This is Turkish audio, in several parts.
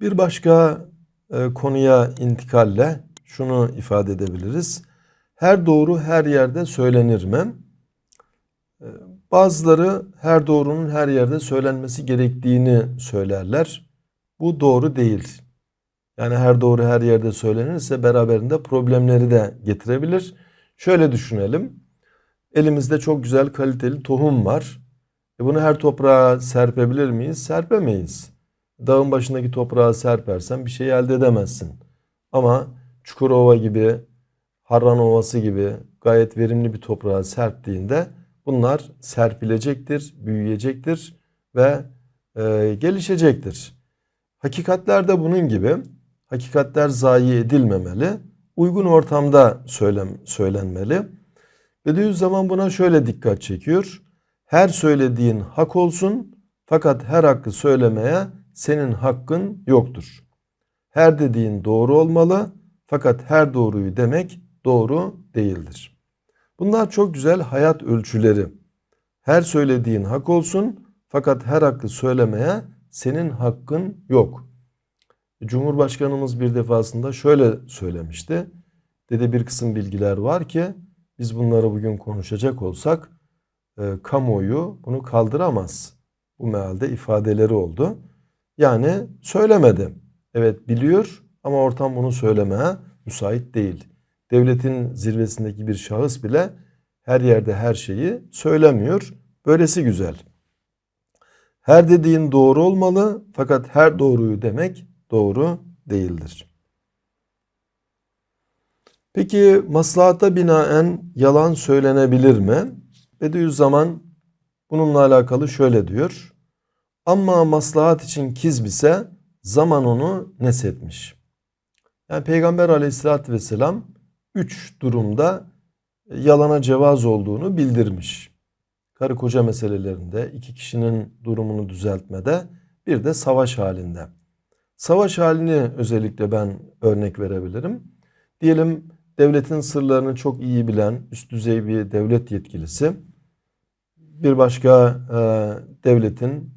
Bir başka e, konuya intikalle şunu ifade edebiliriz. Her doğru her yerde söylenir mi? E, bazıları her doğrunun her yerde söylenmesi gerektiğini söylerler. Bu doğru değil. Yani her doğru her yerde söylenirse beraberinde problemleri de getirebilir. Şöyle düşünelim. Elimizde çok güzel kaliteli tohum var. E bunu her toprağa serpebilir miyiz? Serpemeyiz. Dağın başındaki toprağa serpersen bir şey elde edemezsin. Ama Çukurova gibi, Harran Ovası gibi gayet verimli bir toprağa serptiğinde bunlar serpilecektir, büyüyecektir ve e, gelişecektir. Hakikatler de bunun gibi. Hakikatler zayi edilmemeli. Uygun ortamda söylem, söylenmeli. Bediüzzaman buna şöyle dikkat çekiyor. Her söylediğin hak olsun fakat her hakkı söylemeye senin hakkın yoktur. Her dediğin doğru olmalı fakat her doğruyu demek doğru değildir. Bunlar çok güzel hayat ölçüleri. Her söylediğin hak olsun fakat her hakkı söylemeye senin hakkın yok. Cumhurbaşkanımız bir defasında şöyle söylemişti. Dedi bir kısım bilgiler var ki biz bunları bugün konuşacak olsak e, kamuoyu bunu kaldıramaz. Bu mealde ifadeleri oldu. Yani söylemedi. Evet biliyor ama ortam bunu söylemeye müsait değil. Devletin zirvesindeki bir şahıs bile her yerde her şeyi söylemiyor. Böylesi güzel. Her dediğin doğru olmalı fakat her doğruyu demek doğru değildir. Peki maslahata binaen yalan söylenebilir mi? Bediüzzaman bununla alakalı şöyle diyor. Ama maslahat için kizb ise zaman onu nesetmiş. Yani Peygamber aleyhissalatü vesselam üç durumda yalana cevaz olduğunu bildirmiş. Karı koca meselelerinde, iki kişinin durumunu düzeltmede, bir de savaş halinde. Savaş halini özellikle ben örnek verebilirim. Diyelim devletin sırlarını çok iyi bilen üst düzey bir devlet yetkilisi bir başka e, devletin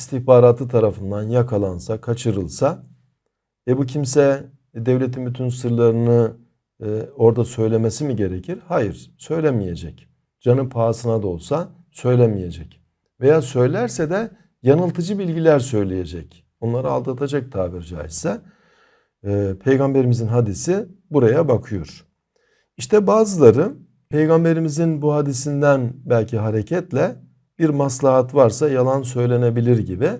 istihbaratı tarafından yakalansa, kaçırılsa e bu kimse devletin bütün sırlarını e, orada söylemesi mi gerekir? Hayır, söylemeyecek. Canın pahasına da olsa söylemeyecek. Veya söylerse de yanıltıcı bilgiler söyleyecek. Onları aldatacak tabir caizse. E, Peygamberimizin hadisi buraya bakıyor. İşte bazıları Peygamberimizin bu hadisinden belki hareketle bir maslahat varsa yalan söylenebilir gibi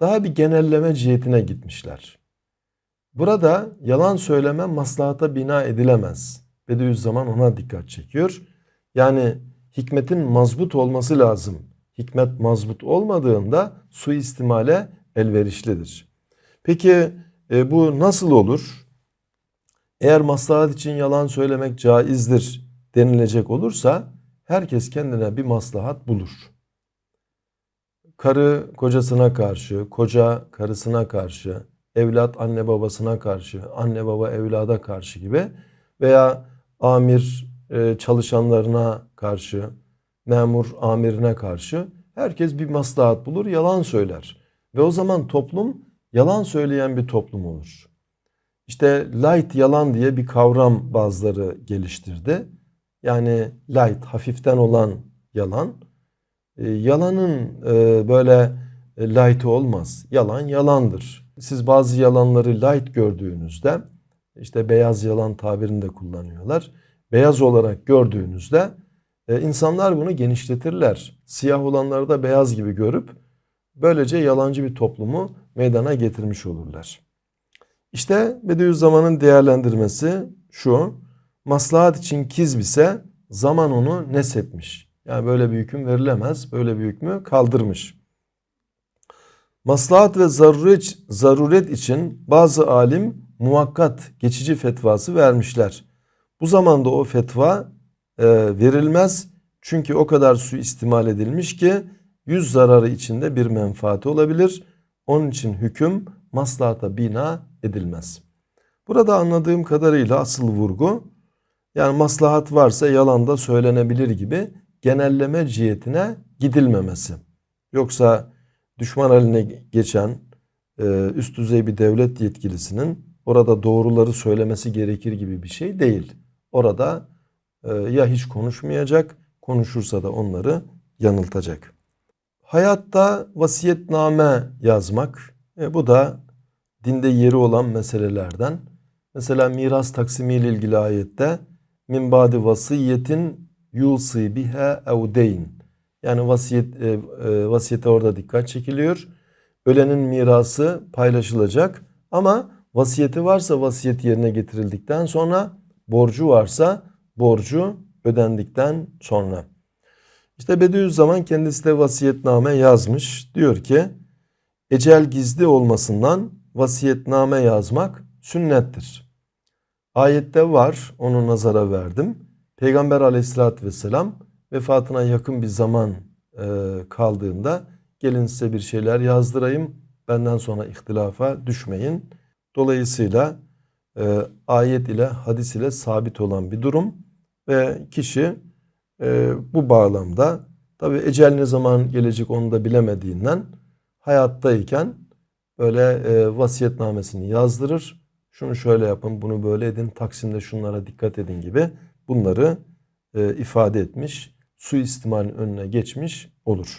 daha bir genelleme cihetine gitmişler. Burada yalan söyleme maslahata bina edilemez. Bediüzzaman ona dikkat çekiyor. Yani hikmetin mazbut olması lazım. Hikmet mazbut olmadığında suistimale elverişlidir. Peki e, bu nasıl olur? Eğer maslahat için yalan söylemek caizdir denilecek olursa herkes kendine bir maslahat bulur. Karı kocasına karşı, koca karısına karşı, evlat anne babasına karşı, anne baba evlada karşı gibi veya amir e, çalışanlarına karşı, memur amirine karşı herkes bir maslahat bulur, yalan söyler. Ve o zaman toplum yalan söyleyen bir toplum olur. İşte light yalan diye bir kavram bazıları geliştirdi. Yani light, hafiften olan yalan. E, yalanın e, böyle light'ı olmaz. Yalan yalandır. Siz bazı yalanları light gördüğünüzde işte beyaz yalan tabirini de kullanıyorlar. Beyaz olarak gördüğünüzde e, insanlar bunu genişletirler. Siyah olanları da beyaz gibi görüp böylece yalancı bir toplumu meydana getirmiş olurlar. İşte Bediüzzaman'ın değerlendirmesi şu. Maslahat için kizb ise zaman onu nesetmiş. Yani böyle bir hüküm verilemez. Böyle bir hükmü kaldırmış. Maslahat ve zaruret, zaruret için bazı alim muvakkat geçici fetvası vermişler. Bu zamanda o fetva e, verilmez. Çünkü o kadar su istimal edilmiş ki yüz zararı içinde bir menfaati olabilir. Onun için hüküm maslahata bina edilmez. Burada anladığım kadarıyla asıl vurgu yani maslahat varsa yalan da söylenebilir gibi genelleme cihetine gidilmemesi. Yoksa düşman haline geçen e, üst düzey bir devlet yetkilisinin orada doğruları söylemesi gerekir gibi bir şey değil. Orada e, ya hiç konuşmayacak, konuşursa da onları yanıltacak. Hayatta vasiyetname yazmak, e, bu da dinde yeri olan meselelerden. Mesela miras taksimi ile ilgili ayette min vasiyetin yusi biha ev deyn. Yani vasiyet e, e, vasiyete orada dikkat çekiliyor. Ölenin mirası paylaşılacak ama vasiyeti varsa vasiyet yerine getirildikten sonra borcu varsa borcu ödendikten sonra. İşte Bediüzzaman kendisi de vasiyetname yazmış. Diyor ki ecel gizli olmasından vasiyetname yazmak sünnettir. Ayette var onu nazara verdim. Peygamber aleyhissalatü vesselam vefatına yakın bir zaman e, kaldığında gelin size bir şeyler yazdırayım benden sonra ihtilafa düşmeyin. Dolayısıyla e, ayet ile hadis ile sabit olan bir durum ve kişi e, bu bağlamda tabi ecel ne zaman gelecek onu da bilemediğinden hayattayken böyle e, vasiyetnamesini yazdırır. Şunu şöyle yapın, bunu böyle edin, Taksim'de şunlara dikkat edin gibi bunları e, ifade etmiş, suistimalin önüne geçmiş olur.